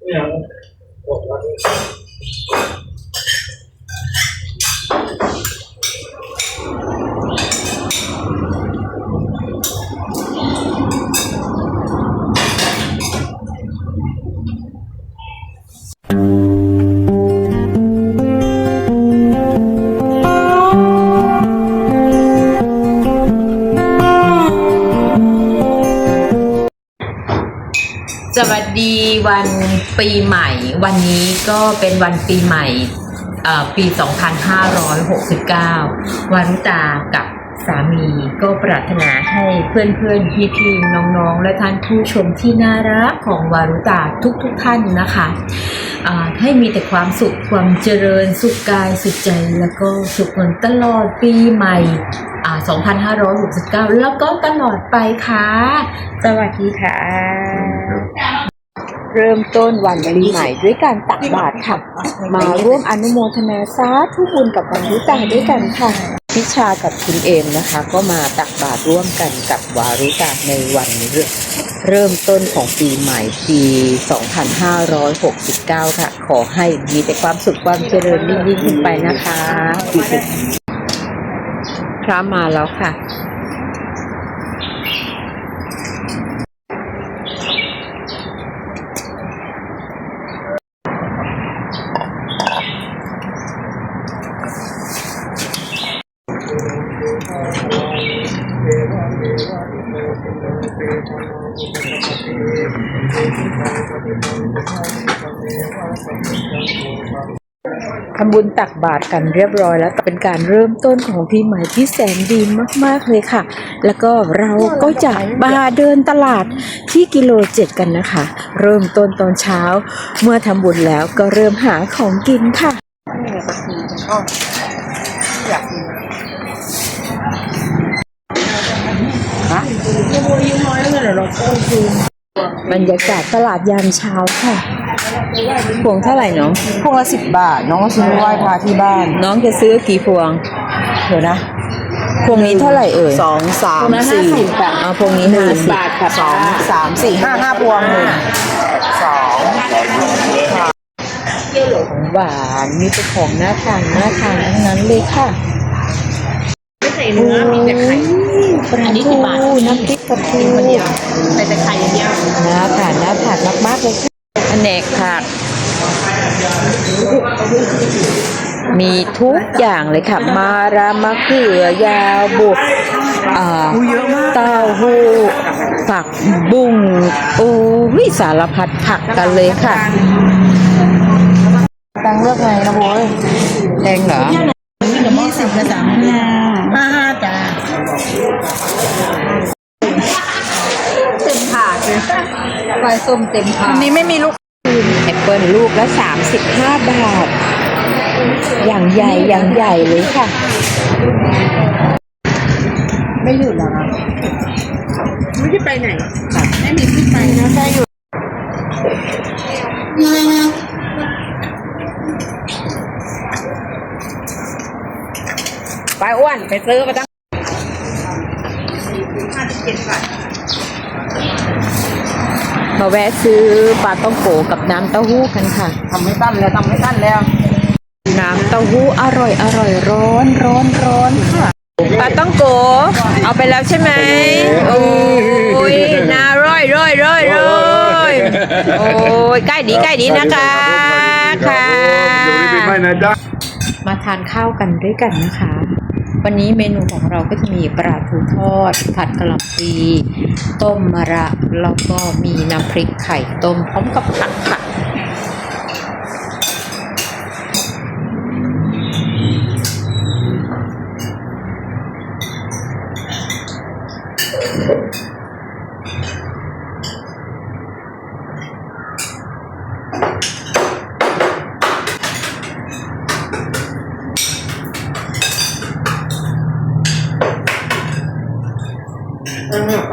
그냥 어, 나중에. วันปีใหม่ วันนี้ก็เป็นวันปีใหม่ปี 2569วันตากับสามีก็ปรารถนาให้เพื่อนๆ พี่ๆ น้องๆ และท่านผู้ชมที่น่ารักของวารุตาทุกๆท่านนะคะอ่าให้มีแต่ความสุขความเจริญสุขกายสุขใจแล้วก็สุขเงินตลอดปีใหม่ 2569 แล้วก็ตลอดไปค่ะ สวัสดีค่ะ เริ่มต้นวันปีใหม่ด้วยการตักบาตรค่ะ มาร่วมอนุโมทนาสาธุบุญกับวันรุตาด้วยกันค่ะพิชากับคุณเอมนะคะ ก็มาตักบาตรร่วมกันกับวารุตาในวันเริ่มเริ่มต้นของปีใหม่ปี 2569 ค่ะ ขอให้มีแต่ความสุขความเจริญยิ่งยิ่งขึ้นไปนะคะพระมาแล้วค่ะำบุญตักบาตรกันเรียบร้อยแล้วเป็นการเริ่มต้นของปีใหม่ที่แสนดีมากๆเลยค่ะ แล้วก็เราก็จะมาเดินตลาดที่กิโลเจ็ดกันนะคะ เริ่มต้นตอนเช้า เมื่อทำบุญแล้วก็เริ่มหาของกินค่ะ บรรยากาศตลาดยามเช้าค่ะพวงเท่าไหร่น้อง พวงละสิบบาท น้องก็ซื้อไหว้พระที่บ้าน น้องจะซื้อกี่พวง เดี๋ยวนะ พวงนี้เท่าไหร่เอ่ยสองสามสี่เอาพวงนี้ห้าสิบสองสามสี่ห้าห้าพวงหนึ่งสองของหวานมีแต่ของน่าทานน่าทานทั้งนั้นเลยค่ะไม่ใส่เนื้อมีแต่ไข่ ปลาอันนี้ทูกี่บาทน้ำพริกปลาทูคนเดียวใส่แต่ไข่อย่างเดียวน่าทานน่าทานมากๆเลยค่ะแผนกผักมีทุกอย่างเลยค่ะ มารามะเขือยาวบุกอ่าเต้าหู้ผักบุ้งโอ้ยสารพัดผักกันเลยค่ะตังเลือกไงนะโว้ยแพงเหรอยี่สิบกับสาม ลายส้มเต็มถาอัดนนี้ไม่มีลูกแอปเปิลลูกละ35 บาท อย่างใหญ่อย่างใหญ่เลยค่ะ ไม่หยุดเหรอคะไม่ได้ไปไหนไม่มีที่ไปนะใช่อยู่ไปอ้วน ไปซื้อมาตั้ง แวะซื้อปลาต้องโกกับน้ำเต้าหู้กันค่ะทำไม่ตั้นแล้วทำไม่ตั้นแล้ว น้ำเต้าหู้อร่อยอร่อยร้อนร้อนร้อนค่ะปลาต้องโกเอาไปแล้วใช่ไหมโอ้ยน่าร่อยร่อยร่อยร่อยโอ้ยใกล้ดีใกล้ดีนะคะค่ะมาทานข้าวกันด้วยกันนะคะ วันนี้เมนูของเราก็จะมีปลาทูทอด ผัดกะหล่ำปลีต้มมะระแล้วก็มีน้ำพริกไข่ต้มพร้อมกับผักค่ะ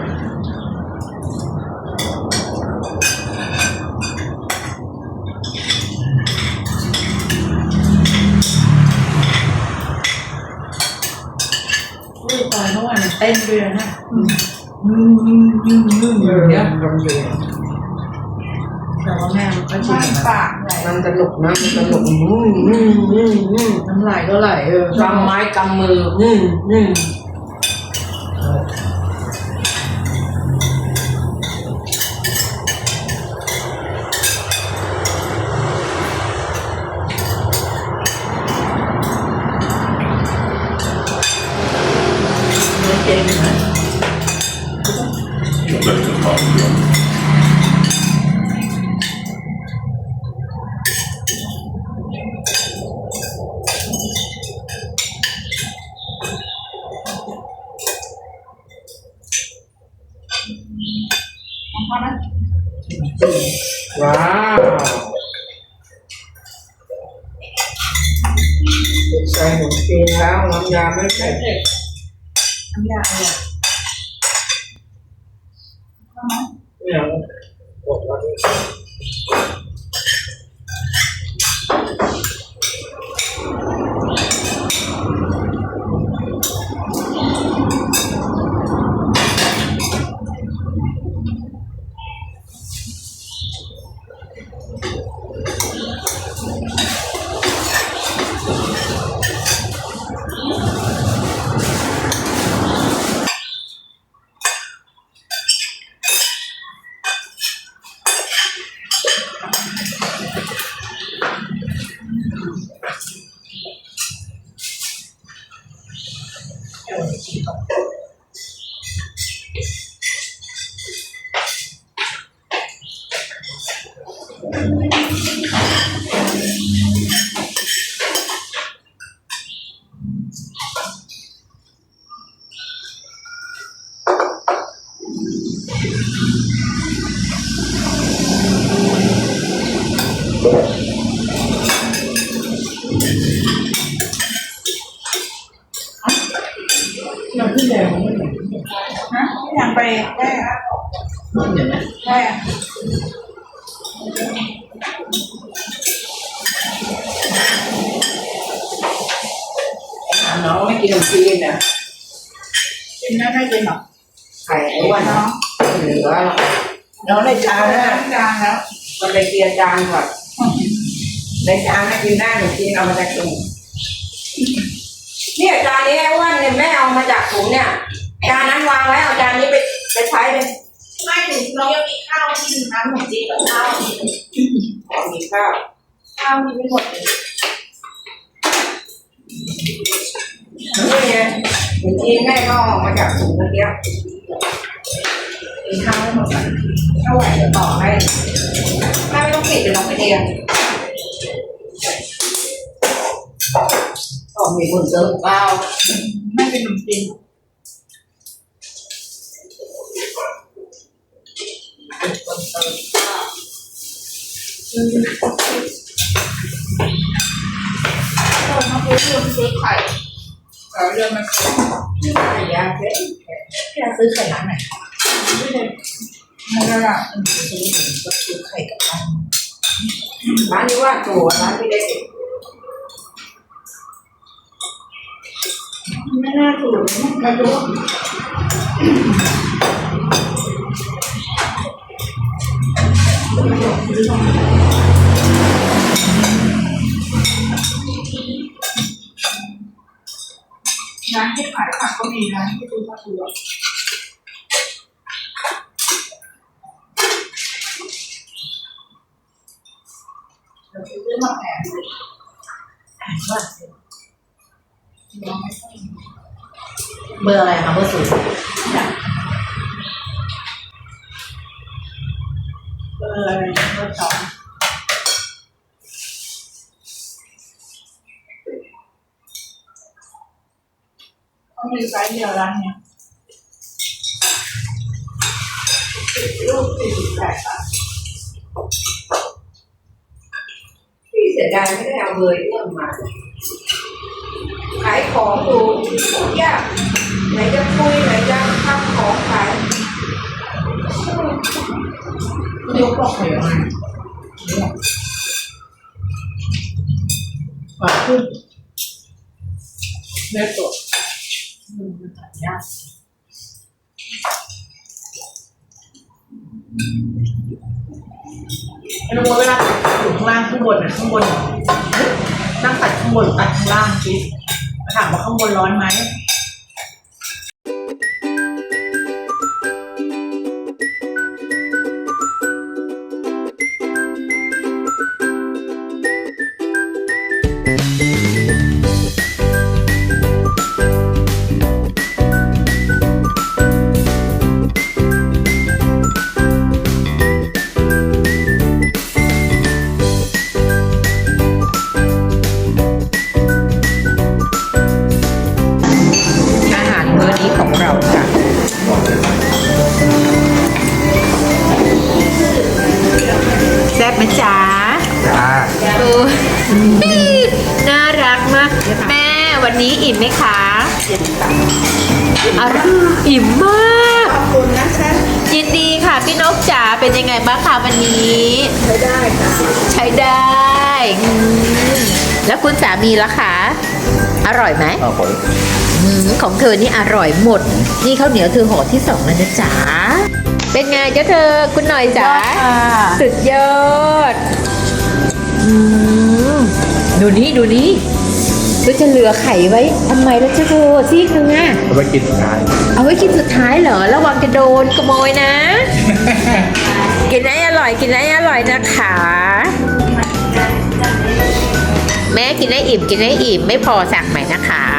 ุ้ย เต้นด้วยนะอืมอืมอืมอืมอืมเนี่ยมันอยู่แต่ว่าแม่มันก็จริงนะปากใหญ่มันตลกนะมันตลกอืมอืมอืมอืมน้ำลายก็ไหลเออกำไม้กำมืออืมอืม ว้าวใส่หมูจีนแล้วน้ำยาไม่ใส่เผ็ด น้ำยาเนี่ย เนี่ย กดแเราขึ้นแรงไม่เห็นฮะอยากไปได้อะเห็นไหมได้อะถามน้องไม่กินขนมจีนนะกินได้ไม่กินหรอไข่ไอ้วันน้อง เหลือน้องในจานนะจานแล้วมันไปเกียร์จานก่อนในจานไม่กินได้หนูกินเอามาจากถุงเนี่ยจานนี้ไอ้อ้วันเนี่ยแม่เอามาจากถุงเนี่ยจานนั้นวางไว้เอาจานนี้ไปไปใช้เลยไม่ถึงเรายังมีข้าวที่น้ำหมูจีนกับข้าวขอมีข้าวข้าวมีไม่หมดเลยนี่ไงหนูจีนแม่ก็เอาออกมาจากถุงเมื่อกี้ กินข้าวให้หมดก่อนถ้าไหวจะต่อให้แม่ไม่ต้องปิดเดี๋ยวเราไปเรียนต่อมีคนเจอเปล่าไม่เป็นขนมจีนเรามาซื้เรื่องซื้อไข่เราเรื่องมันซื้อไข่ยาเจ๊แค่ซื้อไข่ร้านไหน ม่ได้ละซื้อหนึ่งก็ซื้อไข่กับร้านร้านนี้ว่าตัวร้านที่ได้สิไม่น่าถูกไม่รู้ร้านที่ขายผักก็มีร้านที่ดูผักตัวเรา ซื้อมาแผงเลยว่าเบอร์อะไรคะเบอร์ศูนย์เออเบอร์สองต้องมีไซส์เดียวร้านเนี้ยลูกสี่สิบแปดบาท สียดายไม่ได้เอาเบอร์เรื่องมาขายของดูยากไหนจะคุยไหนจะทำของขายยกบอกเลยว่าหวานขึ้นได้ตัวมันตัดยาก ไอ้น้องโมเวลาอยู่ข้างล่างข้างบนอะข้างบนนั่งตัดข้างบนตัดข้างล่างคิดถามว่าข้างบนร้อนไหม วันนี้อิ่มไหมคะอร่อยอิ่มมาก ขอบคุณนะคะยินดีค่ะพี่นกจ๋าเป็นยังไงบ้างคะวันนี้ ใช้ได้ค่ะ ใช้ได้อืมแล้วคุณสามีล่ะคะ อร่อยไหมเอาผลอืมของเธอนี่อร่อยหมด นี่ข้าวเหนียวเธอห่อที่สองแล้วนะจ๊ะเป็นไงเจ้าเธอคุณหน่อยจ๋าสุดยอดอืมดูนี่ ดูนี่ก็จะเหลือไข่ไว้ทำไมแล้วเจ้าเธอซีกนึงอะเอาไปกินสุดท้ายเอาไว้กินสุดท้ายเหรอระวังจะโดนขโมยนะ กินให้อร่อยกินให้อร่อยนะคะแม่กินให้อิ่มกินให้อิ่มไม่พอสั่งใหม่นะคะ